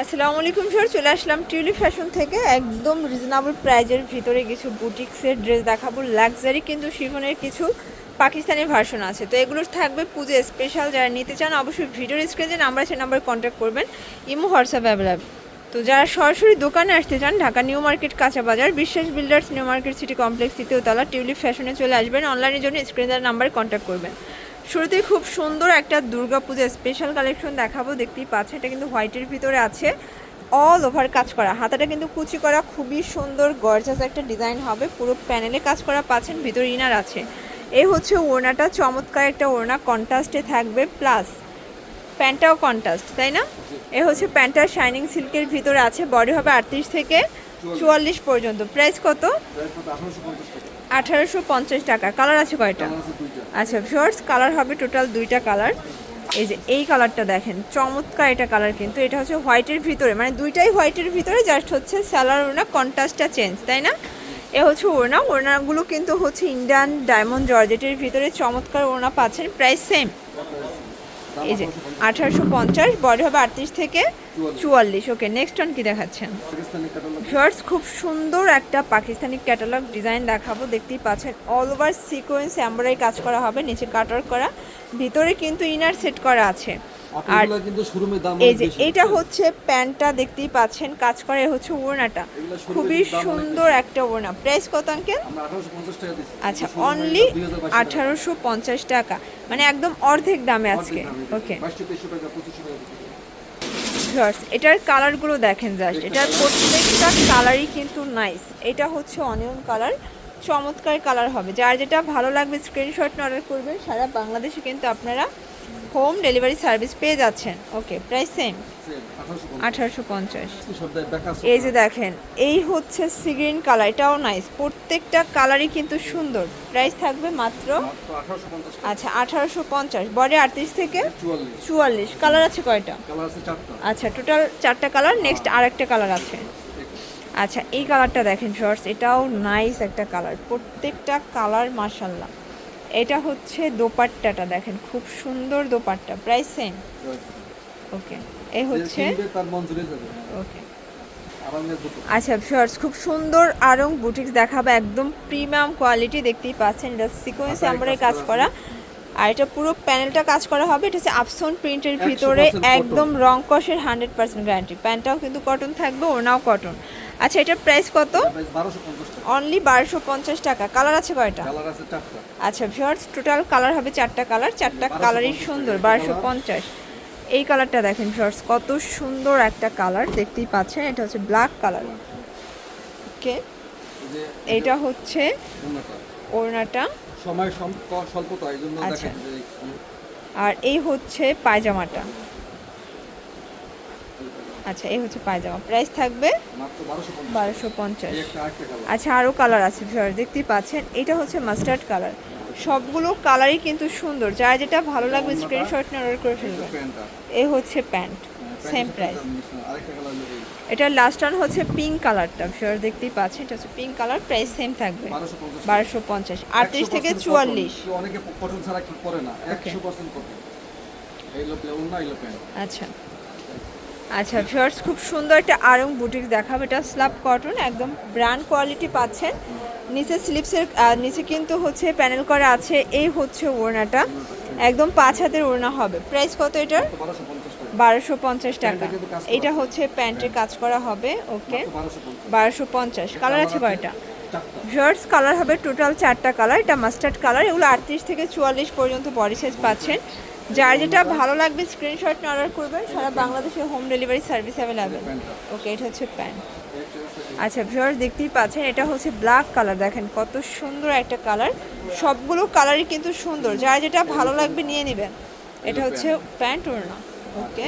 আসসালামু আলাইকুম স্যার চলে আসলাম টিউলিপ ফ্যাশন থেকে। একদম রিজনেবল প্রাইজের ভিতরে কিছু বুটিক্সের ড্রেস দেখাবো। লাক্সারি কিন্তু শিফনের কিছু পাকিস্তানি ভার্সন আছে। তো এগুলো থাকবে পুজো স্পেশাল যারা নিতে চান অবশ্যই ভিডিওর স্ক্রিনে নাম্বার আছে নাম্বার কন্ট্যাক্ট করবেন। ইমো হোয়াটসঅ্যাপ অ্যাভেলেবল তো যারা সরাসরি দোকানে আসতে চান, ঢাকা নিউ মার্কেট, কাঁচা বাজার, Biswas builders new market city complex তৃতীয় তলা টিউলিপ ফ্যাশনে চলে আসবেন। অনলাইনের জন্য স্ক্রিনের নাম্বারে কন্ট্যাক্ট করবেন। শুরুতেই খুব সুন্দর একটা দুর্গাপূজা স্পেশাল কালেকশন দেখাবো, দেখতেই পাচ্ছেন এটা কিন্তু হোয়াইটের ভিতরে আছে। অল ওভার কাজ করা, হাতাটা কিন্তু কুচি করা, খুবই সুন্দর গর্জাস একটা ডিজাইন হবে। পুরো প্যানেলে কাজ করা পাচ্ছেন, ভিতরে ইনার আছে। এই হচ্ছে ওড়নাটা, চমৎকার একটা ওড়না কন্ট্রাস্টে থাকবে প্লাস প্যান্টটাও কন্ট্রাস্ট তাই না? এ হচ্ছে প্যান্টটা শাইনিং সিল্কের ভিতরে আছে বডি হবে আটত্রিশ থেকে চুয়াল্লিশ পর্যন্ত। প্রাইস কত? আঠারোশো পঞ্চাশ টাকা। কালার আছে কয়টা? আচ্ছা শর্টস কালার হবে টোটাল দুইটা কালার এই যে এই কালারটা দেখেন চমৎকার এটা কালার কিন্তু। এটা হচ্ছে হোয়াইটের ভিতরে মানে দুইটাই হোয়াইটের ভিতরে জাস্ট হচ্ছে স্যালার ওড়না কন্ট্রাস্টটা চেঞ্জ তাই না? এ হচ্ছে ওড়না। ওড়নাগুলো কিন্তু হচ্ছে ইন্ডিয়ান ডায়মন্ড জর্জেটের ভিতরে চমৎকার ওড়না পাচ্ছেন প্রায় সেম এই যে, আঠারোশো পঞ্চাশ, বডি হবে আটত্রিশ থেকে চুয়াল্লিশ। ওকে নেক্সট অন কি দেখাচ্ছেন? শর্টস খুব সুন্দর একটা পাকিস্তানি ক্যাটালগ ডিজাইন দেখাবো। দেখতেই পাচ্ছেন অল ওভার সিকোয়েন্স এমব্রয়ডারি কাজ করা হবে, নিচে কাটার করা, ভিতরে কিন্তু ইনার সেট করা আছে। আর এই যে। এটা হচ্ছে প্যান্টটা দেখতেই পাচ্ছেন কাজ করে হচ্ছে ওড়নাটা। খুবই সুন্দর একটা ওড়না। প্রাইস কত আঙ্কেল? আমরা 1850 টাকা দিচ্ছি। আচ্ছা অনলি এটা 2022 টাকা। আঠারোশো পঞ্চাশ টাকা। মানে একদম অর্ধেক দামে আজকে। ওকে 2200 টাকা 2500 টাকা বিক্রি করি। ভিউয়ার্স এটার কালারগুলো দেখেন জাস্ট এটার প্রত্যেকটা কালারই কিন্তু নাইস এটা হচ্ছে অনিয়ন কালার চমৎকার কালার হবে। যার যেটা ভালো লাগবে স্ক্রিনশট অর্ডার করবেন। সারা বাংলাদেশে কিন্তু আপনারা হোম ডেলিভারি সার্ভিস পেয়ে যাচ্ছেন। ওকে প্রাইস সেম আঠারোশো পঞ্চাশ। এই যে দেখেন এই হচ্ছে সিগ্রিন কালার এটাও নাইস প্রত্যেকটা কালারই কিন্তু সুন্দর। প্রাইস থাকবে মাত্র মাত্র 1850 টাকা। আচ্ছা আঠারোশো পঞ্চাশ। বডি আটত্রিশ থেকে চুয়াল্লিশ। কালার আছে কয়টা? আচ্ছা টোটাল চারটা কালার নেক্সট আরেকটা কালার আছে। আচ্ছা এই কালারটা দেখেন শর্টস এটাও নাইস একটা কালার। প্রত্যেকটা কালার মাশাল্লাহ এটা হচ্ছে দোপাট্টাটা দেখেন খুব সুন্দর দোপাট্টা প্রাইস সেম ওকে এই যে হচ্ছে ওকে আচ্ছা শর্টস খুব সুন্দর আরং বুটিক্স দেখাবে একদম প্রিমিয়াম কোয়ালিটি দেখতেই পাচ্ছেন এটা সিকোয়েন্স হাতায় এমব্রয়ডারি কাজ করা। আর এটা পুরো প্যানেলটা কাজ করা হবে এটা হচ্ছে আপসন প্রিন্টের ভিতরে একদম রং কষের হান্ড্রেড পার্সেন্ট গ্যারান্টি প্যান্টটাও কিন্তু কটন থাকবে ওনাও কটন আচ্ছা এটার প্রাইস কত? প্রাইস 1250 টাকা। অনলি বারোশো পঞ্চাশ টাকা। কালার আছে কয়টা? আচ্ছা ভিউয়ার্স টোটাল কালার হবে চারটা কালার চারটা কালারই সুন্দর। বারোশো পঞ্চাশ। এই কালারটা দেখেন ভিউয়ার্স কত সুন্দর একটা কালার দেখতেই পাচ্ছেন এটা হচ্ছে ব্ল্যাক কালার ওকে এটা হচ্ছে ওড়নাটা। সময় স্বল্পতা এই জন্য আচ্ছা। আর এই হচ্ছে পায়জামাটা। আচ্ছা এই হচ্ছে পায়জামা। প্রাইস থাকবে বারোশো পঞ্চাশ। আচ্ছা আরও কালার আছে ভিউয়ার দেখতেই পাচ্ছেন। এটা হচ্ছে মাস্টার্ড কালার সবগুলো কালারই কিন্তু সুন্দর। যার যেটা ভালো লাগবে স্ক্রিনশট নিয়ে অর্ডার করে ফেলবেন। এই হচ্ছে প্যান্ট সেম প্রাইস হলো এই। এটার লাস্ট ওয়ান হচ্ছে পিঙ্ক কালারটা ভিউয়ার দেখতেই পাচ্ছেন। এটা হচ্ছে পিঙ্ক কালার প্রাইস সেম থাকবে। বারোশো পঞ্চাশ আটত্রিশ থেকে চুয়াল্লিশ। cotton। অনেকে কটন ছাড়া কি করে না? Okay. 100% কটন এইলো প্লেউন না এইলো প্যান্ট আচ্ছা। আচ্ছা ভিউয়ার্স খুব সুন্দর একটা আরং বুটিক দেখাবো। এটা স্ল্যাব কটন একদম ব্র্যান্ড কোয়ালিটি পাচ্ছেন। নিচে স্লিপসের নিচে কিন্তু হচ্ছে প্যানেল করা আছে। এই হচ্ছে ওড়নাটা। একদম পাঁচ হাতের ওড়না হবে। প্রাইস কত এটার? তো 1250 টাকা। বারোশো পঞ্চাশ টাকা এটা হচ্ছে প্যান্টের কাজ করা হবে। ওকে। বারোশো পঞ্চাশ। কালার আছে কয়টা? ভিউয়ার্স কালার হবে টোটাল চারটা কালার এটা মাস্টার্ড কালার এগুলো আটত্রিশ থেকে চুয়াল্লিশ পর্যন্ত বডি সাইজ পাচ্ছেন। যার যেটা ভালো লাগবে স্ক্রিনশট নিয়ে অর্ডার করবেন সারা বাংলাদেশে home delivery service available okay এটা হচ্ছে প্যান্ট। আচ্ছা ভিউয়ার্স দেখতেই পাচ্ছেন এটা হচ্ছে ব্ল্যাক কালার দেখেন কত সুন্দর একটা কালার সবগুলো কালারই কিন্তু সুন্দর। যার যেটা ভালো লাগবে নিয়ে নেবেন। এটা হচ্ছে প্যান্ট ওড়না। ওকে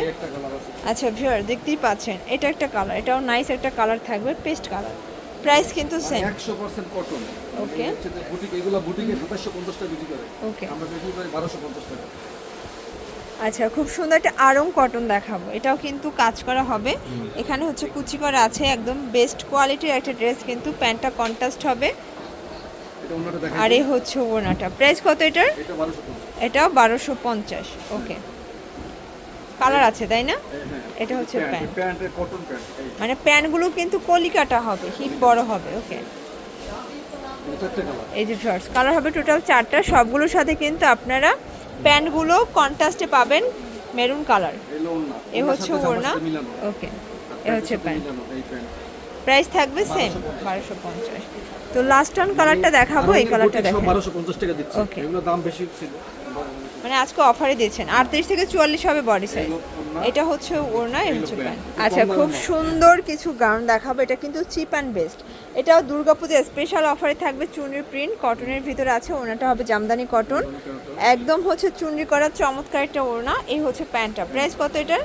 আচ্ছা ভিউয়ার দেখতেই পাচ্ছেন এটা একটা কালার এটাও নাইস একটা কালার থাকবে পেস্ট কালার প্রাইস কিন্তু সেম 100% কটন Okay. বুটিক এগুলা বুটিকে 2750 টাকা বিক্রি করে। ওকে আমরা বিক্রি করি 1250 টাকা। আচ্ছা খুব সুন্দর একটা আরং কটন দেখাবো। এটাও কিন্তু কাজ করা হবে। এখানে হচ্ছে কুচি করা আছে একদম বেস্ট কোয়ালিটির একটা ড্রেস কিন্তু প্যান্টটা কন্ট্রাস্ট হবে। আর এই হচ্ছে ওড়নাটা প্রাইস কত এটার? এটা 1250 এটাও বারোশো পঞ্চাশ ওকে। কালার আছে তাই না? হ্যাঁ, এটা হচ্ছে প্যান্ট। মানে প্যান্টগুলো কিন্তু কলিকাটা হবে হিপ বড় হবে ওকে। এই যে শর্টস কালার হবে টোটাল চারটা। সবগুলোর সাথে কিন্তু আপনারা প্যান্টগুলো কন্ট্রাস্টে পাবেন মেরুন কালার। এ হচ্ছে ওড়না। ওকে এ হচ্ছে প্যান্ট। প্রাইস থাকবে সেম বারোশো পঞ্চাশ। তো লাস্ট অন কালারটা দেখাবো এই কালারটা দেখাবো বারোশো পঞ্চাশ টাকা দিচ্ছি. এগুলো দাম বেশি ছিল। মানে আজকে অফারে দিয়েছেন। আটত্রিশ থেকে চুয়াল্লিশ হবে বডি সাইজ এটা হচ্ছে ওড়না এ হচ্ছে প্যান্ট। আচ্ছা খুব সুন্দর কিছু গাউন দেখাবো। এটা কিন্তু চিপ অ্যান্ড বেস্ট এটাও দুর্গাপূজা স্পেশাল অফারে থাকবে চুনরি প্রিন্ট কটনের ভিতরে আছে ওড়নাটা হবে জামদানি কটন একদম হচ্ছে চুনরি করা চমৎকার একটা ওড়না। এই হচ্ছে প্যান্টটা প্রাইস কত এটার?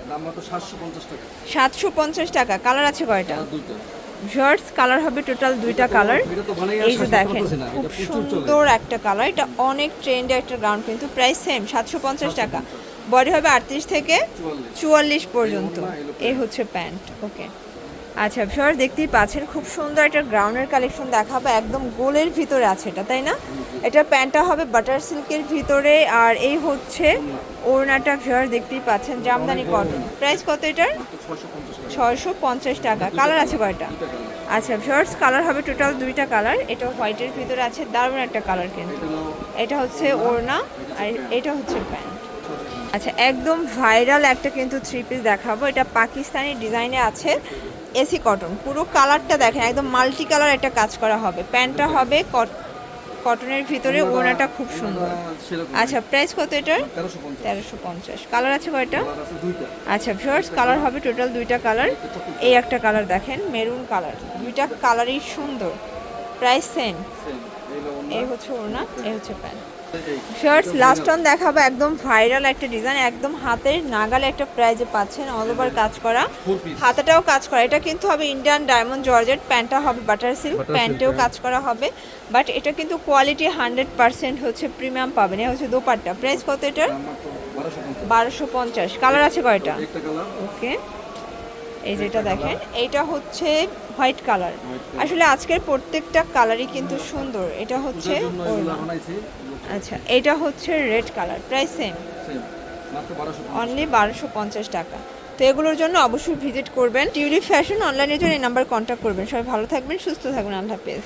সাতশো পঞ্চাশ টাকা। সাতশো পঞ্চাশ টাকা। কালার আছে কয়টা? শার্টস কালার হবে টোটাল দুইটা কালার এই যে দেখেন খুব সুন্দর একটা কালার এটা অনেক ট্রেন্ডে একটা গাউন কিন্তু প্রাইস সেম সাতশো পঞ্চাশ টাকা। বডি হবে আটত্রিশ থেকে চুয়াল্লিশ। পর্যন্ত। এই হচ্ছে প্যান্ট ওকে আচ্ছা সর দেখতেই পাচ্ছেন খুব সুন্দর একটা গ্রাউন্ডের কালেকশন দেখাবো একদম গোলের ভিতরে আছে এটা তাই না? এটা প্যান্টটা হবে বাটার সিল্কের ভিতরে আর এই হচ্ছে ওড়নাটা সর দেখতেই পাচ্ছেন জামদানি কটন প্রাইস কত এটার? ছয়শো পঞ্চাশ টাকা। কালার আছে কয়টা? আচ্ছা শর্টস কালার হবে টোটাল দুইটা কালার এটা হোয়াইটের ভিতরে আছে, দারুণ একটা কালার কিন্তু। এটা হচ্ছে ওড়না আর এটা হচ্ছে প্যান্ট। আচ্ছা একদম ভাইরাল একটা কিন্তু থ্রি পিস দেখাবো। এটা পাকিস্তানি ডিজাইনে আছে, এসি কটন। পুরো কালারটা দেখেন, একদম মাল্টি কালার একটা কাজ করা হবে। প্যান্টটা হবে কটনের ভিতরে ওড়নাটা খুব সুন্দর। আচ্ছা প্রাইস কত এটার? তেরোশো পঞ্চাশ। কালার আছে কয়টা? আচ্ছা ভিওর্স কালার হবে টোটাল দুইটা কালার এই একটা কালার দেখেন মেরুন কালার দুইটা কালারই সুন্দর। প্রাইস সেম এই হচ্ছে ওড়না এই হচ্ছে প্যান্ট। শার্টস লাস্ট অন দেখাবো একদম ভাইরাল একটা ডিজাইন একদম হাতের নাগালে একটা প্রাইজে পাচ্ছেন অল ওভার কাজ করা। হাতাটাও কাজ করা এটা কিন্তু হবে ইন্ডিয়ান ডায়মন্ড জর্জেট প্যান্টটা হবে বাটার সিল্ক প্যান্টেও হ্যাঁ। কাজ করা হবে। বাট এটা কিন্তু কোয়ালিটি হান্ড্রেড পার্সেন্ট হচ্ছে প্রিমিয়াম পাবেন এটা হচ্ছে দোপাট্টা। প্রাইস কত এটার? বারোশো পঞ্চাশ। কালার আছে কয়টা? ওকে এই যেটা দেখেন এটা হচ্ছে হোয়াইট কালার। আসলে আজকের প্রত্যেকটা কালারই কিন্তু সুন্দর। এটা হচ্ছে আচ্ছা এটা হচ্ছে red colour price same only বারোশো পঞ্চাশ টাকা। তো এগুলোর জন্য অবশ্যই ভিজিট করবেন। টিউলিপ ফ্যাশন অনলাইনের জন্য এই নাম্বার কন্ট্যাক্ট করবেন। সবাই ভালো থাকবেন সুস্থ থাকবেন। আল্লাহ হাফেজ।